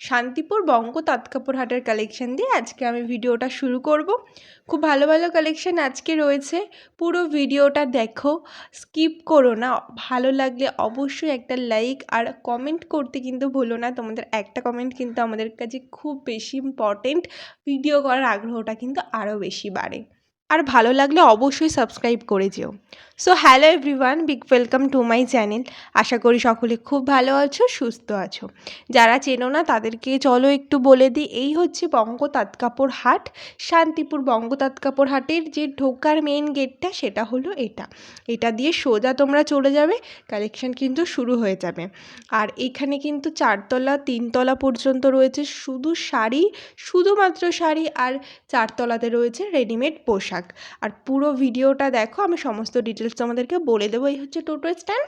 শান্তিপুর বঙ্গ তাঁতকাপড় হাটের কালেকশন দিয়ে আজকে আমি ভিডিওটা শুরু করব। খুব ভালো ভালো কালেকশন আজকে রয়েছে। পুরো ভিডিওটা দেখো স্কিপ করো না। ভালো লাগলে অবশ্যই একটা লাইক আর কমেন্ট করতে কিন্তু ভুলো না। তোমাদের একটা কমেন্ট কিন্তু আমাদের কাছে খুব বেশি ইম্পর্টেন্ট ভিডিও করার আগ্রহটা কিন্তু আরও বেশি বাড়ে। আর ভালো লাগলে অবশ্যই সাবস্ক্রাইব করে যেও। So hello everyone big welcome to my channel আশা করি সকলে খুব ভালো আছো, সুস্থ আছো। যারা চেনো না, তাদেরকে চলো একটু বলে দিই, এই হচ্ছে বঙ্গ তাঁতকাপড় হাট, শান্তিপুর বঙ্গ তাঁতকাপড় হাটের যে ঢোকার মেন গেটটা সেটা হলো এটা। এটা দিয়ে সোজা তোমরা চলে যাবে কালেকশন কিন্তু শুরু হয়ে যাবে। আর এখানে কিন্তু চারতলা, তিনতলা পর্যন্ত রয়েছে, শুধু শাড়ি, শুধুমাত্র শাড়ি আর চারতলাতে রয়েছে রেডিমেড পোশাক। আর পুরো ভিডিওটা দেখো আমি সমস্ত ডিটেলস তোমাদেরকে বলে দেবো। এই হচ্ছে টোটো স্ট্যান্ড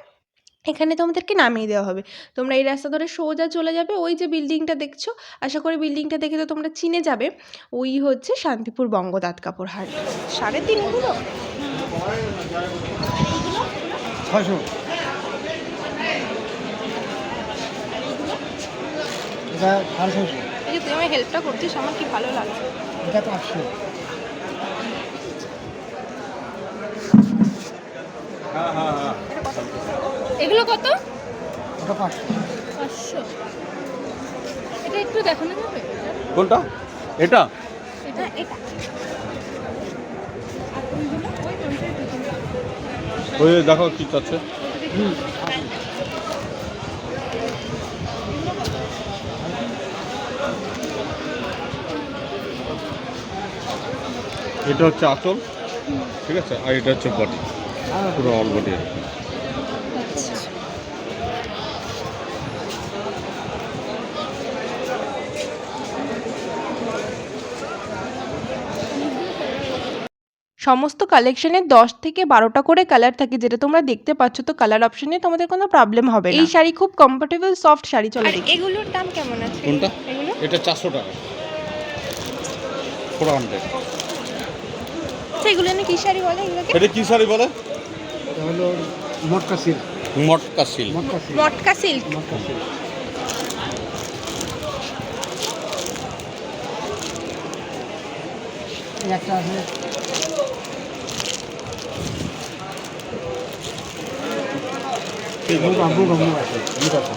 এখানে তোমাদেরকে নামিয়ে দেওয়া হবে। তোমরা এই রাস্তা ধরে সোজা চলে যাবে ওই যে বিল্ডিংটা দেখছ আশা করি বিল্ডিংটা দেখে তো তোমরা চিনে যাবে ওই হচ্ছে শান্তিপুর বঙ্গ তাঁত কাপড় হাট সাড়ে তিন এগুলো ছশো এই যে তুই আমার হেল্পটা করছিস আমার কি ভালো লাগছে? এটা এগুলো কত? পাঁচশো। এটা একটু দেখানো যাবে? কোনটা? এটা? এটা এটা। ওই ওই দেখো কি চাচ্ছে। এটা হচ্ছে আঁচল ঠিক আছে? আর এটা হচ্ছে বডি। পুরো অল বডি সমস্ত কালেকশনের দশ থেকে বারোটা করে কালার থাকে যেটা তোমরা দেখতে পাচ্ছ তো কালার অপশনে তোমাদের কোনো প্রবলেম হবে না। এই শাড়ি খুব কমফোর্টেবল সফট শাড়ি চলে আর এগুলোর দাম কেমন আছে? কোনটা? এটা চারশো টাকা। ফোর হান্ড্রেড এগুলো কি শাড়ি বলে এগুলোকে? এটা কি শাড়ি বলে? হলো মটকা সিল্ক মটকা সিল্ক মটকা সিল্ক মটকা সিল্ক একটা আছে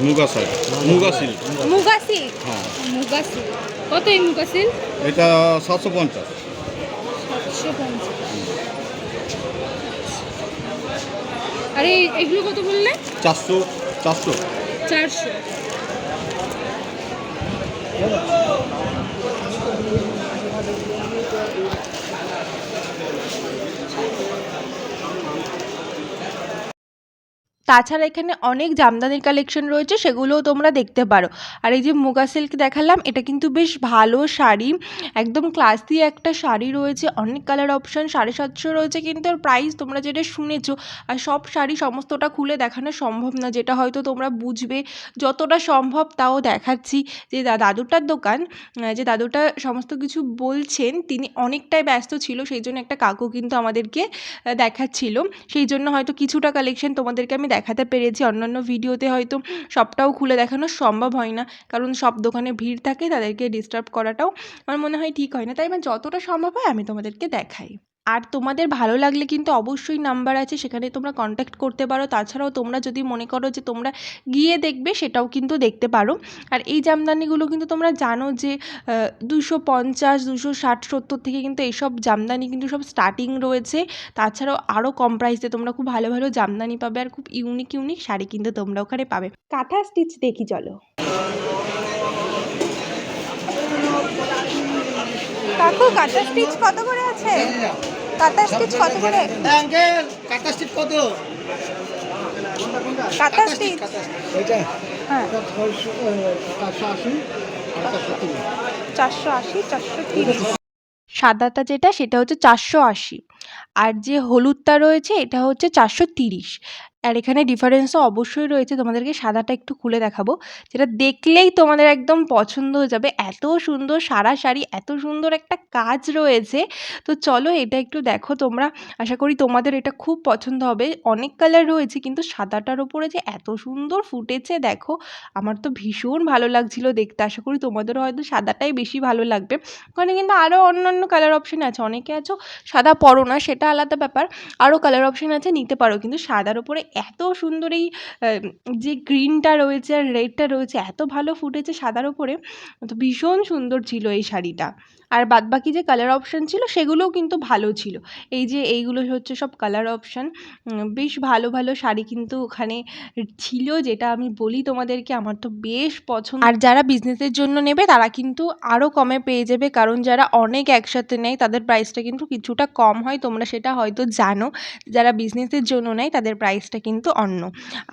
মুগা সিল্ক মুগা সিল্ক হ্যাঁ। মুগা সিল্ক কত এই মুগা সিল্ক এটা সাতশো পঞ্চাশ। সাতশো পঞ্চাশ। আরে এগুলো কত বললে? চারশো চারশো। চারশো। তাছাড়া এখানে অনেক জামদানির কালেকশন রয়েছে, সেগুলোও তোমরা দেখতে পারো। আর এই যে মুগা সিল্ক দেখালাম, এটা কিন্তু বেশ ভালো শাড়ি। একদম ক্লাসি একটা শাড়ি রয়েছে, অনেক কালার অপশন সাড়ে সাতশো রয়েছে কিন্তু এর প্রাইস তোমরা যেটা শুনেছো, আর সব শাড়ি সমস্তটা খুলে দেখানো সম্ভব না, যেটা হয়তো তোমরা বুঝবে যতটা সম্ভব, তাও দেখাচ্ছি। যে দাদুটার দোকান যে দাদুটা সমস্ত কিছু বলছেন, তিনি অনেকটাই ব্যস্ত ছিল, সেই জন্য একটা কাকু কিন্তু আমাদেরকে দেখাচ্ছিল। সেই জন্য হয়তো কিছুটা কালেকশন তোমাদেরকে আমি দেখাতে পেরেছি। অন্যান্য ভিডিওতে হয়তো সবটাও খুলে দেখানো সম্ভব হয় না। কারণ সব দোকানে ভিড় থাকে, তাদেরকে ডিস্টার্ব করাটাও আমার মনে হয় ঠিক হয় না। তাই আমার যতটা সম্ভব হয় আমি তোমাদেরকে দেখাই। আর তোমাদের ভালো লাগলে কিন্তু অবশ্যই নাম্বার আছে, সেখানে তোমরা কন্ট্যাক্ট করতে পারো। তাছাড়াও তোমরা যদি মনে করো যে তোমরা গিয়ে দেখবে, সেটাও কিন্তু দেখতে পারো। আর এই জামদানিগুলো কিন্তু তোমরা জানো যে দুশো পঞ্চাশ, দুশো ষাট, সত্তর থেকে কিন্তু এইসব জামদানি কিন্তু সব স্টার্টিং রয়েছে। তাছাড়াও আরও কম প্রাইসে তোমরা খুব ভালো ভালো জামদানি পাবে আর খুব ইউনিক ইউনিক শাড়ি কিন্তু তোমরা ওখানে পাবে। কাঁথা স্টিচ দেখি চলো। কাকু, কাঁথা স্টিচ কত করে আছে? স্টিচ কত করে? অ্যাঙ্গেল কাটা স্টিচ কত? স্টিচ? এটা হ্যাঁ। এটা ছয়শো চারশো আশি আর চারশো তিরিশ। চারশো আশি চারশো তিরিশ। সাদাটা যেটা সেটা হচ্ছে চারশো আশি। আর যে হলুদটা রয়েছে এটা হচ্ছে চারশো তিরিশ। আর এখানে ডিফারেন্সও অবশ্যই রয়েছে। তোমাদেরকে সাদাটা একটু খুলে দেখাবো। যেটা দেখলেই তোমাদের একদম পছন্দ হয়ে যাবে। এত সুন্দর সারা শাড়ি, এত সুন্দর একটা কাজ রয়েছে। তো চলো এটা একটু দেখো তোমরা। আশা করি তোমাদের এটা খুব পছন্দ হবে। অনেক কালার রয়েছে, কিন্তু সাদাটার ওপরে যে এত সুন্দর ফুটেছে, দেখো, আমার তো ভীষণ ভালো লাগছিল দেখতে। আশা করি তোমাদেরও হয়তো সাদাটাই বেশি ভালো লাগবে। ওখানে কিন্তু আরও অন্যান্য কালার অপশন আছে। অনেকে আছো, সাদা পরো না, সেটা আলাদা ব্যাপার। আরও কালার অপশন আছে, নিতে পারো। কিন্তু সাদার ওপরে এত সুন্দর এই যে গ্রিনটা রয়েছে আর রেডটা রয়েছে, এত ভালো ফুটেছে সাদার ওপরে, তো ভীষণ সুন্দর ছিল এই শাড়িটা। আর বাদবাকি যে কালার অপশান ছিল, সেগুলোও কিন্তু ভালো ছিল। এই যে এইগুলো হচ্ছে সব কালার অপশান বেশ ভালো ভালো শাড়ি কিন্তু ওখানে ছিল, যেটা আমি বলি তোমাদেরকে, আমার তো বেশ পছন্দ। আর যারা বিজনেসের জন্য নেবে, তারা কিন্তু আরও কমে পেয়ে যাবে, কারণ যারা অনেক একসাথে নেয়, তাদের প্রাইসটা কিন্তু কিছুটা কম হয়, তোমরা সেটা হয়তো জানো। যারা বিজনেসের জন্য নেয়, তাদের প্রাইসটা কিন্তু অন্য।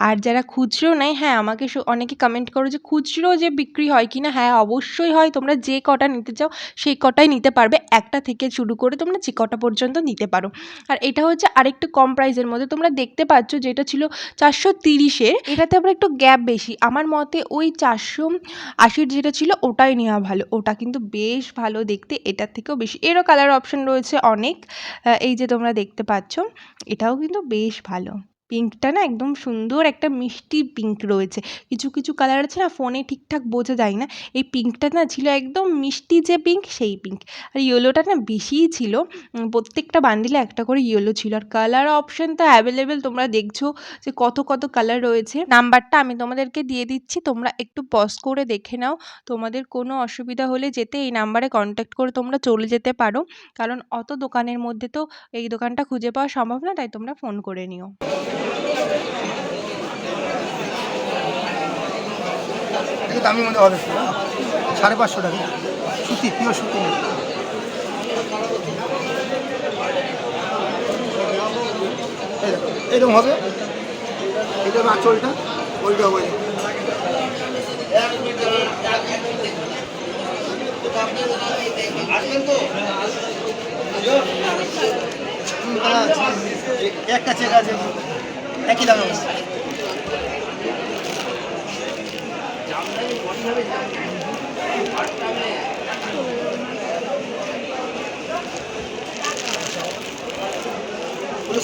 আর যারা খুচরো নেয় হ্যাঁ আমাকে অনেকে কমেন্ট করো যে খুচরো যে বিক্রি হয় কি না হ্যাঁ অবশ্যই হয়, তোমরা যে কটা নিতে চাও, সেই কটাই নিতে পারবে। একটা থেকে শুরু করে তোমরা যে কটা পর্যন্ত নিতে পারো। আর এটা হচ্ছে আরেকটু কম প্রাইসের মধ্যে। তোমরা দেখতে পাচ্ছ যেটা ছিল চারশো তিরিশের এটাতে আবার একটু গ্যাপ বেশি। আমার মতে ওই চারশো আশির যেটা ছিল, ওটাই নেওয়া ভালো। ওটা কিন্তু বেশ ভালো দেখতে, এটার থেকেও বেশি। এরও কালার অপশন রয়েছে অনেক। এই যে তোমরা দেখতে পাচ্ছ, এটাও কিন্তু বেশ ভালো। পিঙ্কটা না একদম সুন্দর একটা মিষ্টি পিঙ্ক রয়েছে। কিছু কিছু কালার আছে না ফোনে ঠিকঠাক বোঝা যায় না। এই পিঙ্কটা না ছিল একদম মিষ্টি যে পিঙ্ক, সেই পিঙ্ক। আর ইয়েলোটা না বেশিই ছিল। প্রত্যেকটা বান্ডিলে একটা করে ইয়েলো ছিল। আর কালার অপশন তো অ্যাভেলেবেল তোমরা দেখছ যে কত কত কালার রয়েছে। নাম্বারটা আমি তোমাদেরকে দিয়ে দিচ্ছি, তোমরা একটু পজ করে দেখে নাও। তোমাদের কোনো অসুবিধা হলে যেতে এই নাম্বারে কন্ট্যাক্ট করে তোমরা চলে যেতে পারো। কারণ অত দোকানের মধ্যে তো এই দোকানটা খুঁজে পাওয়া সম্ভব না, তাই তোমরা ফোন করে নিও। একটু দামি মধ্যে হবে। সাড়ে পাঁচশো টাকা। সুতি পিওর সুতি এরকম হবে। এটা হবে আঁচলটা। ওইটা ওই একটা চেক আছে। একই দামে আছে। পুরো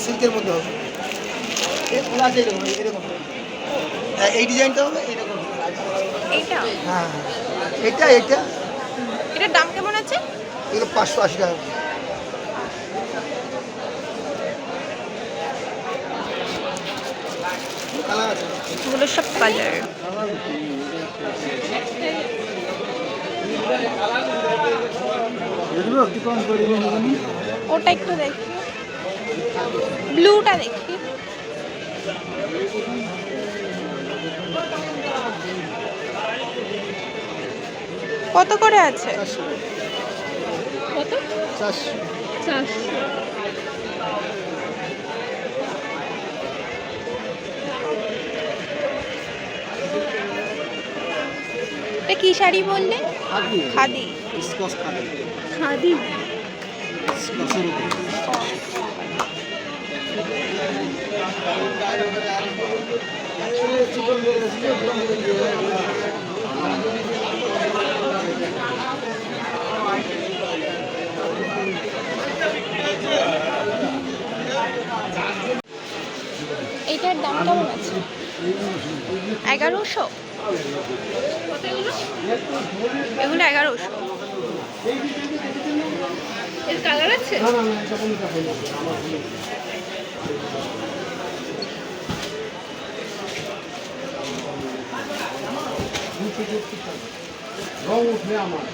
সিল্কের মধ্যে হবে। আছে এরকম এরকম। হ্যাঁ, এই ডিজাইনটা হবে এরকম। এইটা? হ্যাঁ হ্যাঁ। এটা এটা। এটার দাম কেমন আছে? এগুলো পাঁচশো আশি টাকা। এগুলো সব কালার এগুলো কম করে ওটা একটু দেখি। ব্লুটা দেখি। কত করে আছে? কত? চারশো। চারশো। কি শাড়ি বললে? খাদি। খাদি। এইটার দাম কেমন আছে? এগারোশো? এগুলো এগারোশো। এর কালার আছে? রং উঠবে আমার।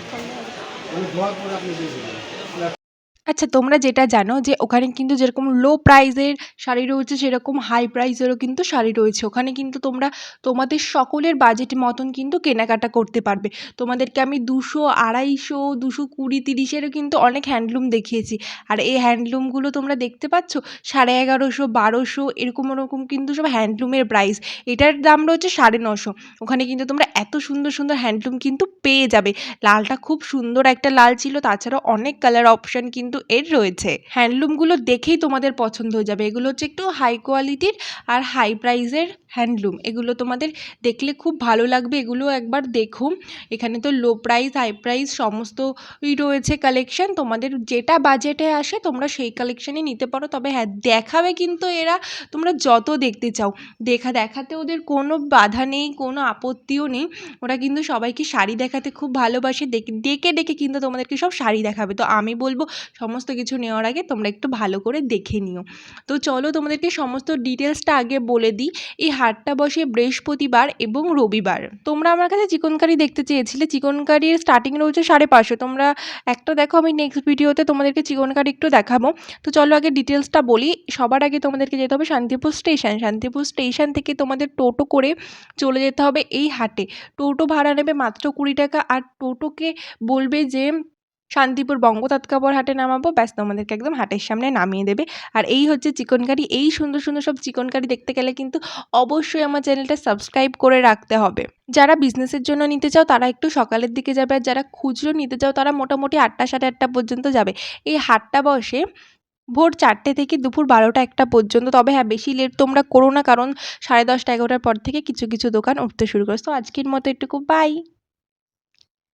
আমি ধোয়ার পরে আপনি দিয়ে দেবেন। আচ্ছা তোমরা যেটা জানো যে ওখানে কিন্তু যেরকম লো প্রাইজের শাড়ি রয়েছে, সেরকম হাই প্রাইজেরও কিন্তু শাড়ি রয়েছে। ওখানে কিন্তু তোমরা তোমাদের সকলের বাজেট মতন কিন্তু কেনাকাটা করতে পারবে। তোমাদেরকে আমি দুশো আড়াইশো, দুশো কুড়ি, তিরিশেরও কিন্তু অনেক হ্যান্ডলুম দেখিয়েছি। আর এই হ্যান্ডলুমগুলো তোমরা দেখতে পাচ্ছ? সাড়ে এগারোশো, বারোশো, এরকম ওরকম কিন্তু সব হ্যান্ডলুমের প্রাইস এটার দাম রয়েছে সাড়ে নশো। ওখানে কিন্তু তোমরা এত সুন্দর সুন্দর হ্যান্ডলুম কিন্তু পেয়ে যাবে। লালটা খুব সুন্দর একটা লাল ছিল, তাছাড়াও অনেক কালার অপশান কিন্তু এর রয়েছে। হ্যান্ডলুমগুলো দেখেই তোমাদের পছন্দ হয়ে যাবে। এগুলো হচ্ছে একটু হাই কোয়ালিটির আর হাই প্রাইসের হ্যান্ডলুম। এগুলো তোমাদের দেখলে খুব ভালো লাগবে। এগুলো একবার দেখো এখানে তো লো প্রাইস হাই প্রাইস সমস্তই রয়েছে কালেকশন তোমাদের যেটা বাজেটে আসে তোমরা সেই কালেকশনই নিতে পারো। তবে হ্যাঁ দেখাবে কিন্তু এরা, তোমরা যত দেখতে চাও। দেখা, দেখাতে ওদের কোনো বাধা নেই, কোনো আপত্তিও নেই। ওরা কিন্তু সবাইকে শাড়ি দেখাতে খুব ভালোবাসে। ডেকে ডেকে কিন্তু তোমাদেরকে সব শাড়ি দেখাবে। তো আমি বলব সমস্ত কিছু নেওয়ার আগে তোমরা একটু ভালো করে দেখে নিও। তো চলো তোমাদেরকে সমস্ত ডিটেলসটা আগে বলে দিই। এই হাটটা বসে বৃহস্পতিবার এবং রবিবার। তোমরা আমার কাছে চিকনকারি দেখতে চেয়েছিলে। চিকনকারির স্টার্টিং রয়েছে সাড়ে পাঁচশো। তোমরা একটা দেখো, আমি নেক্সট ভিডিওতে তোমাদেরকে চিকনকারি একটু দেখাবো। তো চলো আগে ডিটেলসটা বলি। সবার আগে তোমাদেরকে যেতে হবে শান্তিপুর স্টেশন শান্তিপুর স্টেশন থেকে তোমাদের টোটো করে চলে যেতে হবে এই হাটে। টোটো ভাড়া নেবে মাত্র কুড়ি টাকা। আর টোটোকে বলবে যে শান্তিপুর বঙ্গ তৎকাপড় হাটে নামাবো, ব্যাস তোমাদেরকে একদম হাটের সামনে নামিয়ে দেবে। আর এই হচ্ছে চিকন কারি, এই সুন্দর সুন্দর সব চিকন কারি দেখতে গেলে কিন্তু অবশ্যই আমার চ্যানেলটা সাবস্ক্রাইব করে রাখতে হবে। যারা বিজনেসের জন্য নিতে চাও, তারা একটু সকালের দিকে যাবে। আর যারা খুচরো নিতে চাও, তারা মোটামুটি আটটা, সাড়ে আটটা পর্যন্ত যাবে। এই হাটটা বসে ভোর চারটে থেকে দুপুর বারোটা একটা পর্যন্ত। তবে হ্যাঁ বেশি লেট তোমরা করো না, কারণ সাড়ে দশটা, এগারোটার পর থেকে কিছু কিছু দোকান উঠতে শুরু করে তো আজকের মতো এটুকু বাই